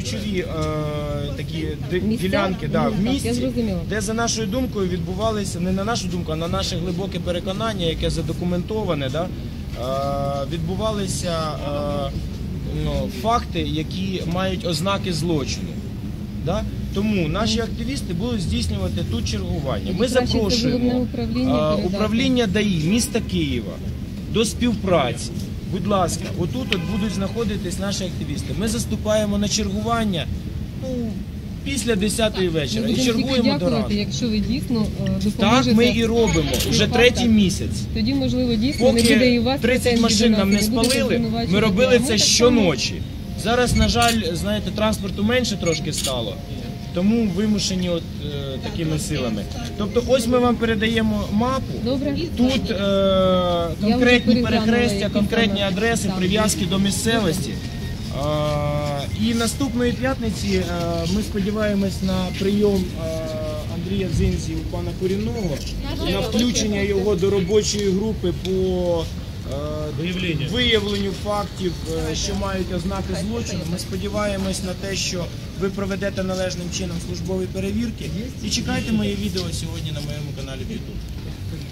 ключові е, такі ди- Місця? ділянки да, в так, я місті, зрозуміла. де за нашою думкою відбувалися не на нашу думку, а на наше глибоке переконання, яке задокументоване, да, е, відбувалися е, ну, факти, які мають ознаки злочину. Да? Тому наші активісти будуть здійснювати тут чергування. Ми Краще це запрошуємо головне управління е, передати. управління ДАІ міста Києва до співпраці. Будь ласка, отут от будуть знаходитись наші активісти. Ми заступаємо на чергування ну, після 10-ї Ми вечора і чергуємо до ранку. якщо ви дійсно е, допоможете. Так ми і робимо вже третій місяць. Тоді, можливо, дійсно не буде і у вас 30 машин нам не спалили, ми робили це щоночі. Зараз, на жаль, знаєте, транспорту менше трошки стало, тому вимушені от е, такими силами. Тобто, ось ми вам передаємо мапу. Добре. Тут е, конкретні перехрестя, конкретні адреси, прив'язки до місцевості. І наступної п'ятниці е, ми сподіваємось на прийом е, Андрія Дзинзі у пана Курінного, на включення його до робочої групи по е, виявленню фактів, що мають ознаки злочину. Ми сподіваємось на те, що ви проведете належним чином службові перевірки. І чекайте моє відео сьогодні на моєму каналі в YouTube.